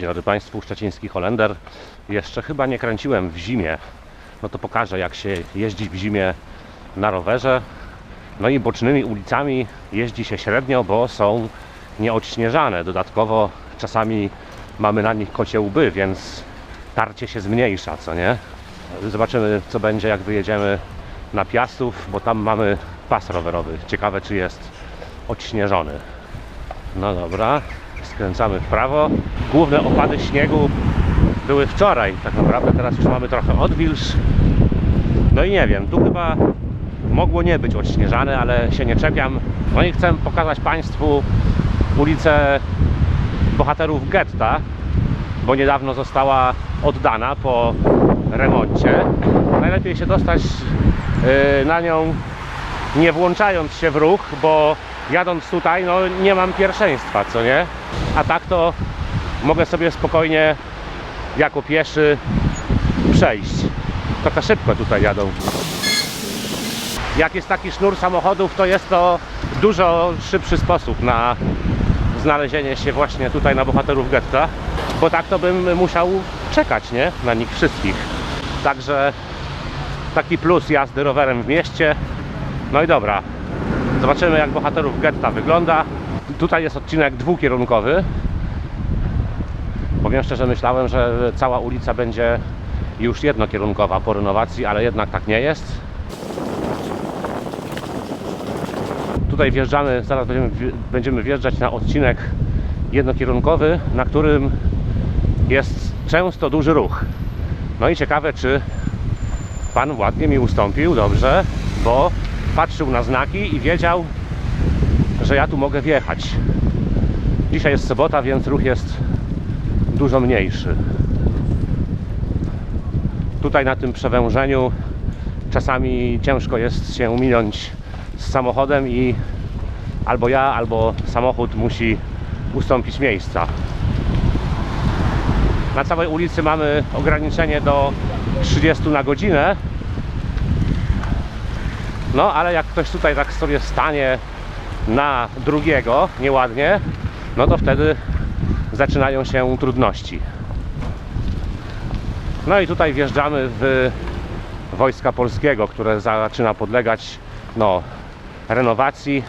Dobry Państwu, Szczeciński Holender. Jeszcze chyba nie kręciłem w zimie. No to pokażę jak się jeździ w zimie na rowerze. No i bocznymi ulicami jeździ się średnio, bo są nieodśnieżane. Dodatkowo czasami mamy na nich kocie łby, więc tarcie się zmniejsza, co nie? Zobaczymy co będzie jak wyjedziemy na Piastów, bo tam mamy pas rowerowy. Ciekawe czy jest odśnieżony. No dobra, skręcamy w prawo. Główne opady śniegu były wczoraj, tak naprawdę teraz już mamy trochę odwilż. No i nie wiem, tu chyba mogło nie być odśnieżane, ale się nie czepiam. No i chcę pokazać Państwu ulicę bohaterów getta, bo niedawno została oddana po remoncie. Najlepiej się dostać yy, na nią nie włączając się w ruch, bo jadąc tutaj, no nie mam pierwszeństwa, co nie? A tak to mogę sobie spokojnie jako pieszy przejść. Trochę szybko tutaj jadą. Jak jest taki sznur samochodów, to jest to dużo szybszy sposób na znalezienie się właśnie tutaj na bohaterów getta, bo tak to bym musiał czekać, nie? Na nich wszystkich. Także taki plus jazdy rowerem w mieście. No i dobra, zobaczymy jak bohaterów getta wygląda. Tutaj jest odcinek dwukierunkowy. Powiem szczerze, myślałem, że cała ulica będzie już jednokierunkowa po renowacji, ale jednak tak nie jest. Tutaj wjeżdżamy, zaraz będziemy, będziemy wjeżdżać na odcinek jednokierunkowy, na którym jest często duży ruch. No i ciekawe, czy pan ładnie mi ustąpił, dobrze, bo patrzył na znaki i wiedział, że ja tu mogę wjechać. Dzisiaj jest sobota, więc ruch jest dużo mniejszy. Tutaj na tym przewężeniu czasami ciężko jest się minąć z samochodem i albo ja, albo samochód musi ustąpić miejsca. Na całej ulicy mamy ograniczenie do 30 na godzinę. No, ale jak ktoś tutaj tak sobie stanie na drugiego nieładnie, no to wtedy zaczynają się trudności. No i tutaj wjeżdżamy w Wojska Polskiego, które zaczyna podlegać no, renowacji.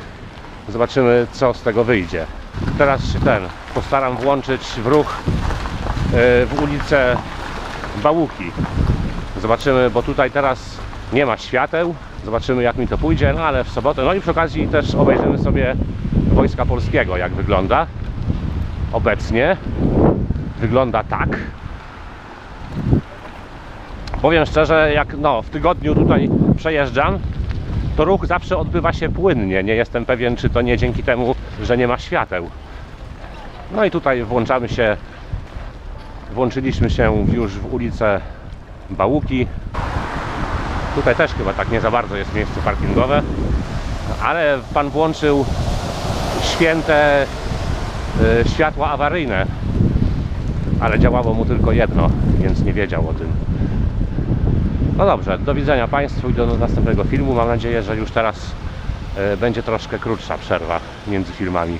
Zobaczymy, co z tego wyjdzie. Teraz się ten postaram włączyć w ruch e, w ulicę Bałuki. Zobaczymy, bo tutaj teraz nie ma świateł. Zobaczymy, jak mi to pójdzie, no ale w sobotę. No i przy okazji też obejrzymy sobie Wojska Polskiego, jak wygląda obecnie. Wygląda tak. Powiem szczerze, jak no, w tygodniu tutaj przejeżdżam, to ruch zawsze odbywa się płynnie. Nie jestem pewien, czy to nie dzięki temu, że nie ma świateł. No i tutaj włączamy się, włączyliśmy się już w ulicę Bałuki. Tutaj też chyba tak nie za bardzo jest miejsce parkingowe, ale pan włączył święte y, światła awaryjne, ale działało mu tylko jedno, więc nie wiedział o tym. No dobrze, do widzenia Państwu i do następnego filmu. Mam nadzieję, że już teraz y, będzie troszkę krótsza przerwa między filmami.